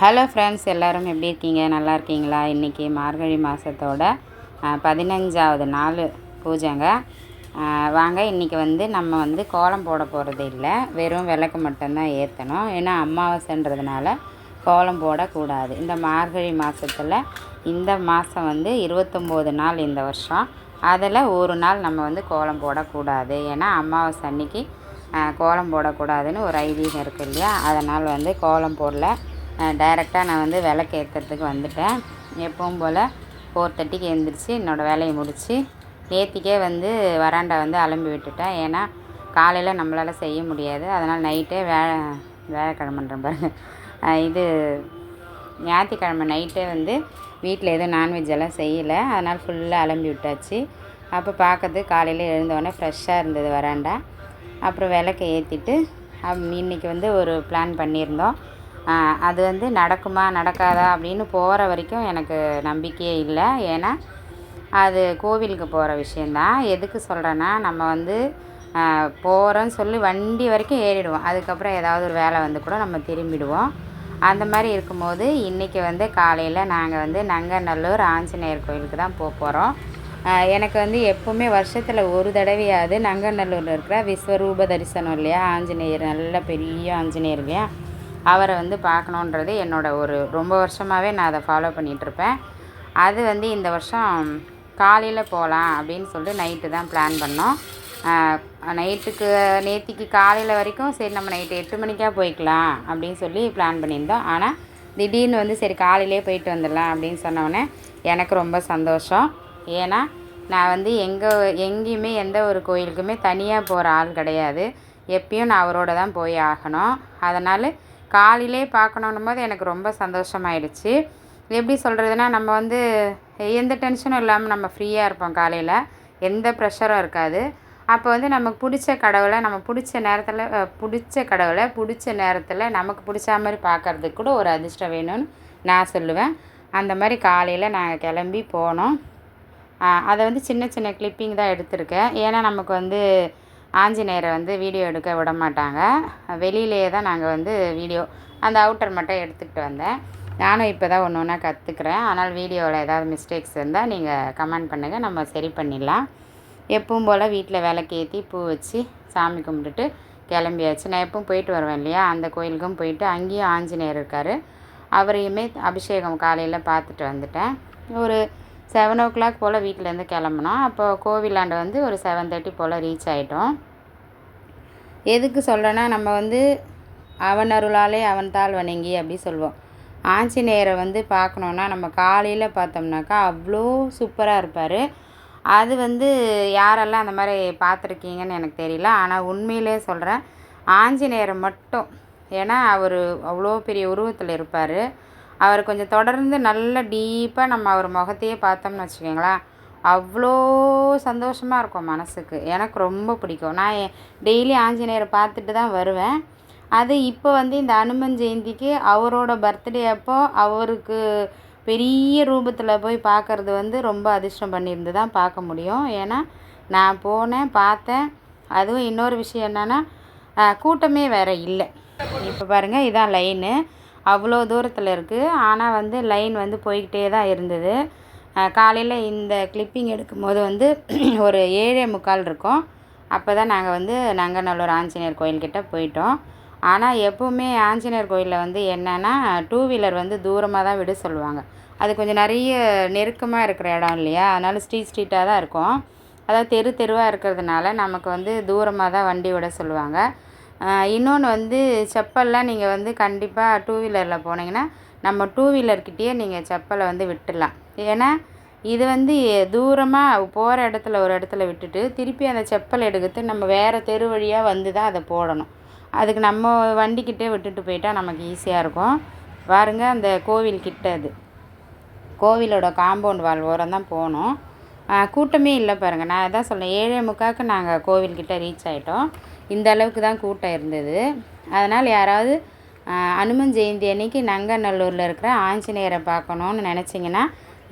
Hello friends எல்லோரும் எப்படி இருக்கீங்க? நல்லா இருக்கீங்களா? இன்றைக்கி மார்கழி மாதத்தோட பதினஞ்சாவது நாள் பூஜைங்க. வாங்க இன்றைக்கி வந்து நம்ம வந்து கோலம் போட போகிறது இல்லை. வெறும் விளக்கு மட்டும்தான் ஏற்றணும் ஏன்னா அமாவாசைன்றதுனால கோலம் போடக்கூடாது. இந்த மார்கழி மாதத்தில் இந்த மாதம் வந்து இருபத்தொம்போது நாள் இந்த வருஷம். அதில் ஒரு நாள் நம்ம வந்து கோலம் போடக்கூடாது. ஏன்னா அமாவாசை அன்னைக்கு கோலம் போடக்கூடாதுன்னு ஒரு ஐதீகம் இருக்குது இல்லையா? அதனால் வந்து கோலம் போடல. டைரெக்டாக நான் வந்து விளக்கு ஏற்றுறதுக்கு வந்துட்டேன். எப்பவும் போல் ஃபோர் தேர்ட்டிக்கு எழுந்திரிச்சு என்னோடய வேலையை முடித்து நேத்திக்கே வந்து வராண்டா வந்து அலம்பி விட்டுட்டேன். ஏன்னா காலையில் நம்மளால் செய்ய முடியாது. அதனால் நைட்டே வே வேலைக்கிழமன்ற பாருங்க. இது ஞாயிற்றுக்கிழமை நைட்டே வந்து வீட்டில் எதுவும் நான்வெஜ் எல்லாம் செய்யலை. அதனால் ஃபுல்லாக அலம்பி விட்டாச்சு. அப்போ பார்க்கறதுக்கு காலையில் எழுந்தோடனே ஃப்ரெஷ்ஷாக இருந்தது வராண்டா. அப்புறம் விளக்கை ஏற்றிட்டு இன்றைக்கி வந்து ஒரு பிளான் பண்ணியிருந்தோம். அது வந்து நடக்குமா நடக்காதா அப்படின்னு போகிற வரைக்கும் எனக்கு நம்பிக்கையே இல்லை. ஏன்னா அது கோவிலுக்கு போகிற விஷயந்தான் எதுக்கு சொல்கிறேன்னா நம்ம வந்து போகிறோன்னு சொல்லி வண்டி வரைக்கும் ஏறிடுவோம். அதுக்கப்புறம் ஏதாவது ஒரு வேலை வந்து கூட நம்ம திரும்பிடுவோம். அந்த மாதிரி இருக்கும்போது இன்றைக்கி வந்து காலையில் நாங்கள் வந்து நங்கநல்லூர் ஆஞ்சநேயர் கோயிலுக்கு தான் போக போகிறோம் எனக்கு வந்து எப்போவுமே வருஷத்தில் ஒரு தடவையாவது நங்கநல்லூரில் இருக்கிற விஸ்வரூப தரிசனம் இல்லையா? ஆஞ்சநேயர் நல்ல பெரிய ஆஞ்சநேயர் இல்லையா? அவரை வந்து பார்க்கணுன்றது என்னோட ஒரு ரொம்ப வருஷமாகவே நான் அதை ஃபாலோ பண்ணிகிட்ருப்பேன் அது வந்து இந்த வருஷம் காலையில் போகலாம் அப்படின்னு சொல்லிட்டு நைட்டு தான் பிளான் பண்ணோம். நைட்டுக்கு நேத்திக்கு காலையில் வரைக்கும் சரி நம்ம நைட்டு எட்டு மணிக்காக போய்க்கலாம் அப்படின்னு சொல்லி பிளான் பண்ணியிருந்தோம். ஆனால் திடீர்னு வந்து சரி காலையிலே போயிட்டு வந்துடலாம் அப்படின்னு சொன்னோடனே எனக்கு ரொம்ப சந்தோஷம். ஏன்னா நான் வந்து எங்கே எங்கேயுமே எந்த ஒரு கோயிலுக்குமே தனியாக போகிற ஆள் கிடையாது. எப்பயும் நான் அவரோட தான் போய் ஆகணும். அதனால் காலையிலே பார்க்கணுன்னும் போது எனக்கு ரொம்ப சந்தோஷமாயிடுச்சு. எப்படி சொல்கிறதுனா நம்ம வந்து எந்த டென்ஷனும் இல்லாமல் நம்ம ஃப்ரீயாக இருப்போம் காலையில். எந்த ப்ரெஷரும் இருக்காது. அப்போ வந்து நமக்கு பிடிச்ச கடவுளை நம்ம பிடிச்ச நேரத்தில் பிடிச்ச கடவுளை பிடிச்ச நேரத்தில் நமக்கு பிடிச்ச மாதிரி பார்க்கறதுக்கு கூட ஒரு அதிர்ஷ்டம் வேணும்னு நான் சொல்லுவேன். அந்த மாதிரி காலையில் நாங்கள் கிளம்பி போனோம். அதை வந்து சின்ன சின்ன கிளிப்பிங் தான் எடுத்திருக்கேன். ஏன்னா நமக்கு வந்து ஆஞ்சநேயரை வந்து வீடியோ எடுக்க விட மாட்டாங்க வெளியிலேயே தான் நாங்கள் வந்து வீடியோ அந்த அவுட்டர் மட்டும் எடுத்துக்கிட்டு வந்தேன். நானும் இப்போ தான் ஒன்று ஒன்றா கற்றுக்குறேன் ஆனால் வீடியோவில் ஏதாவது மிஸ்டேக்ஸ் இருந்தால் நீங்கள் கமெண்ட் பண்ணுங்கள் நம்ம சரி பண்ணிடலாம். எப்பவும் போல் வீட்டில் விளக்கேற்றி பூ வச்சு சாமி கும்பிட்டுட்டு கிளம்பியாச்சு. நான் எப்பவும் போயிட்டு வருவேன் இல்லையா? அந்த கோயிலுக்கும் போயிட்டு அங்கேயும் ஆஞ்சநேயர் இருக்கார். அவரையுமே அபிஷேகம் காலையில் பார்த்துட்டு வந்துட்டேன். ஒரு செவன் ஓ கிளாக் போல் வீட்டிலேருந்து கிளம்புனோம் அப்போ கோவிலாண்ட வந்து ஒரு செவன் தேர்ட்டி போல் ரீச் ஆகிட்டோம் எதுக்கு சொல்கிறேன்னா நம்ம வந்து அவன் அருளாலே அவன் தாள் வணங்கி அப்படி சொல்லுவோம் ஆஞ்சநேயரை வந்து பார்க்கணுன்னா நம்ம காலையில் பார்த்தோம்னாக்கா அவ்வளோ சூப்பராக இருப்பார். அது வந்து யாரெல்லாம் அந்த மாதிரி பார்த்துருக்கீங்கன்னு எனக்கு தெரியல. ஆனால் உண்மையிலே சொல்கிறேன் ஆஞ்சநேயரை மட்டும். ஏன்னா அவர் அவ்வளோ பெரிய உருவத்தில் இருப்பார். அவர் கொஞ்சம் தொடர்ந்து நல்ல டீப்பாக நம்ம அவர் முகத்தையே பார்த்தோம்னு வச்சுக்கோங்களேன். அவ்வளோ சந்தோஷமாக இருக்கும் மனசுக்கு. எனக்கு ரொம்ப பிடிக்கும். நான் டெய்லி ஆஞ்சநேயரை பார்த்துட்டு தான் வருவேன். அது இப்போ வந்து இந்த அனுமன் ஜெயந்திக்கு அவரோட பர்த்டே அப்போ அவருக்கு பெரிய ரூபத்தில் போய் பார்க்குறது வந்து ரொம்ப அதிர்ஷ்டம் பண்ணியிருந்து தான் பார்க்க முடியும். ஏன்னா நான் போனேன் பார்த்தேன். அதுவும் இன்னொரு விஷயம் என்னென்னா கூட்டமே வேறு இல்லை. இப்போ பாருங்கள் இதான் லைனு அவ்வளோ தூரத்தில் இருக்குது ஆனால் வந்து லைன் வந்து போய்கிட்டே தான் இருந்தது. காலையில் இந்த கிளிப்பிங் எடுக்கும்போது வந்து ஒரு ஏழே முக்கால் இருக்கும். அப்போ தான் நாங்கள் வந்து நங்கநல்லூர் ஆஞ்சநேயர் கோயில்கிட்ட போயிட்டோம். ஆனால் எப்போவுமே ஆஞ்சநேயர் கோயிலில் வந்து என்னென்னா டூ வீலர் வந்து தூரமாக தான் விட சொல்லுவாங்க. அது கொஞ்சம் நிறைய நெருக்கமாக இருக்கிற இடம் இல்லையா? அதனால் ஸ்ட்ரீட் ஸ்ட்ரீட்டாக தான் இருக்கும். அதாவது தெரு தெருவாக இருக்கிறதுனால நமக்கு வந்து தூரமாக தான் வண்டி விட சொல்லுவாங்க. இன்னொன்று வந்து செப்பல்லாம் நீங்கள் வந்து கண்டிப்பாக டூ வீலரில் போனீங்கன்னா நம்ம டூ வீலர்கிட்டயே நீங்கள் செப்பலை வந்து விட்டுடலாம் ஏன்னா இது வந்து தூரமாக போகிற இடத்துல ஒரு இடத்துல விட்டுட்டு திருப்பி அந்த செப்பல் எடுக்கிறது நம்ம வேறு தெரு வழியாக வந்து தான் அதை போடணும். அதுக்கு நம்ம வண்டிக்கிட்டே விட்டுட்டு போயிட்டால் நமக்கு ஈஸியாக இருக்கும். பாருங்க அந்த கோவில் கிட்ட அது. கோவிலோட காம்பவுண்ட் வால் ஓரம் தான் போகணும். கூட்டமே இல்லை பாருங்கள் நான் அதான் சொன்னேன் ஏழே முக்காவுக்கு நாங்கள் கோவில்கிட்ட ரீச் ஆகிட்டோம் இந்த அளவுக்கு தான் கூட்டம் இருந்தது. அதனால் யாராவது அனுமன் ஜெயந்தி அன்னைக்கு நங்கநல்லூரில் இருக்கிற ஆஞ்சநேயரை பார்க்கணுன்னு நினச்சிங்கன்னா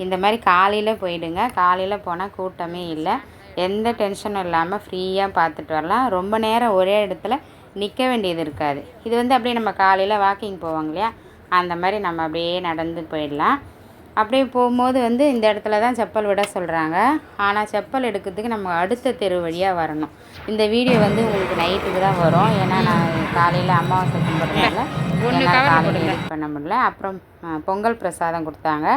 இந்த மாதிரி காலையில் போயிடுங்க. காலையில் போனால் கூட்டமே இல்லை. எந்த டென்ஷனும் இல்லாமல் ஃப்ரீயாக பார்த்துட்டு வரலாம். ரொம்ப நேரம் ஒரே இடத்துல நிற்க வேண்டியது இருக்காது. இது வந்து அப்படியே நம்ம காலையில் வாக்கிங் போவாங்க இல்லையா? அந்த மாதிரி நம்ம அப்படியே நடந்து போயிடலாம். அப்படியே போகும்போது வந்து இந்த இடத்துல தான் செப்பல் விட சொல்கிறாங்க ஆனால் செப்பல் எடுக்கிறதுக்கு நம்ம அடுத்த தெரு வழியாக வரணும். இந்த வீடியோ வந்து உங்களுக்கு நைட்டுக்கு தான் வரும். ஏன்னா நான் காலையில் அமாவாசை கும்பிட்றதுனால என்னால் காலையில் எடிட் பண்ண முடியல. அப்புறம் பொங்கல் பிரசாதம் கொடுத்தாங்க.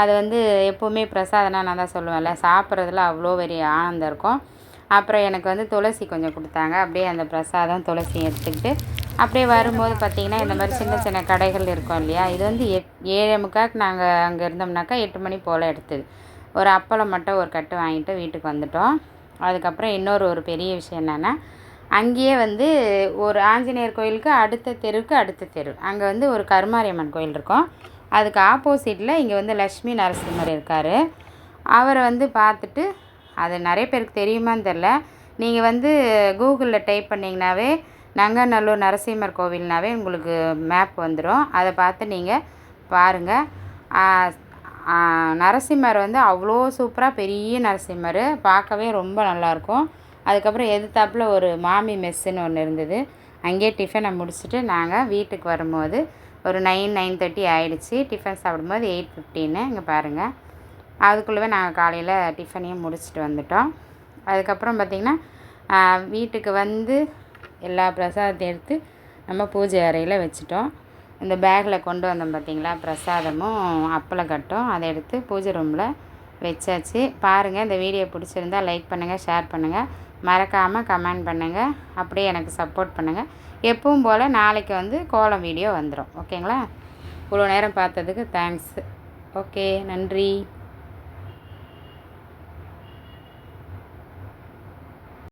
அது வந்து எப்போவுமே பிரசாதம்னா நான் தான் சொல்லுவேன்ல சாப்பிட்றதுல அவ்வளோ பெரிய ஆனந்தம் இருக்கும். அப்புறம் எனக்கு வந்து துளசி கொஞ்சம் கொடுத்தாங்க. அப்படியே அந்த பிரசாதம் துளசி எடுத்துக்கிட்டு அப்படியே வரும்போது பார்த்திங்கன்னா இந்த மாதிரி சின்ன சின்ன கடைகள் இருக்கும் இல்லையா? இது வந்து எட் ஏழே முக்காக்கு நாங்கள் அங்கே இருந்தோம்னாக்கா எட்டு மணி போல் எடுத்தது. ஒரு அப்பளம் மட்டும் ஒரு கட்டு வாங்கிட்டு வீட்டுக்கு வந்துட்டோம். அதுக்கப்புறம் இன்னொரு ஒரு பெரிய விஷயம் என்னென்னா அங்கேயே வந்து ஒரு ஆஞ்சநேயர் கோயிலுக்கு அடுத்த தெருவுக்கு அடுத்த தெரு. அங்கே வந்து ஒரு கருமாரியம்மன் கோயில் இருக்கும். அதுக்கு ஆப்போசிட்டில் இங்கே வந்து லக்ஷ்மி நரசிம்மர் இருக்கார். அவரை வந்து பார்த்துட்டு அது நிறைய பேருக்கு தெரியுமான்னு தெரில நீங்கள் வந்து கூகுளில் டைப் பண்ணிங்கனாவே நங்கநல்லூர் நரசிம்மர் கோவில்னாவே உங்களுக்கு மேப் வந்துடும் அதை பார்த்து நீங்கள் பாருங்கள் நரசிம்மர் வந்து அவ்வளோ சூப்பராக பெரிய நரசிம்மர். பார்க்கவே ரொம்ப நல்லாயிருக்கும் அதுக்கப்புறம் எதிர்த்தாப்புல ஒரு மாமி மெஸ்ஸுன்னு ஒன்று இருந்தது. அங்கேயே டிஃபனை முடிச்சுட்டு நாங்கள் வீட்டுக்கு வரும்போது ஒரு நைன் நைன் தேர்ட்டி ஆகிடுச்சி டிஃபன் சாப்பிடும்போது எயிட் ஃபிஃப்டின்னு இங்கே பாருங்கள் அதுக்குள்ளவே நாங்கள் காலையில் டிஃபனையும் முடிச்சுட்டு வந்துட்டோம். அதுக்கப்புறம் பார்த்திங்கன்னா வீட்டுக்கு வந்து எல்லா பிரசாதத்தையும் எடுத்து நம்ம பூஜை அறையில் வச்சுட்டோம். இந்த பேக்கில் கொண்டு வந்தோம் பார்த்தீங்களா பிரசாதமும் அப்பளக்கட்டும் அதை எடுத்து பூஜை ரூமில் வச்சாச்சு. பாருங்கள் இந்த வீடியோ பிடிச்சிருந்தா லைக் பண்ணுங்கள் ஷேர் பண்ணுங்கள் மறக்காமல் கமெண்ட் பண்ணுங்கள் அப்படியே எனக்கு சப்போர்ட் பண்ணுங்கள் எப்பவும் போல் நாளைக்கு வந்து கோலம் வீடியோ வந்துடும் ஓகேங்களா இவ்வளோ நேரம் பார்த்ததுக்கு தேங்க்ஸ் ஓகே நன்றி.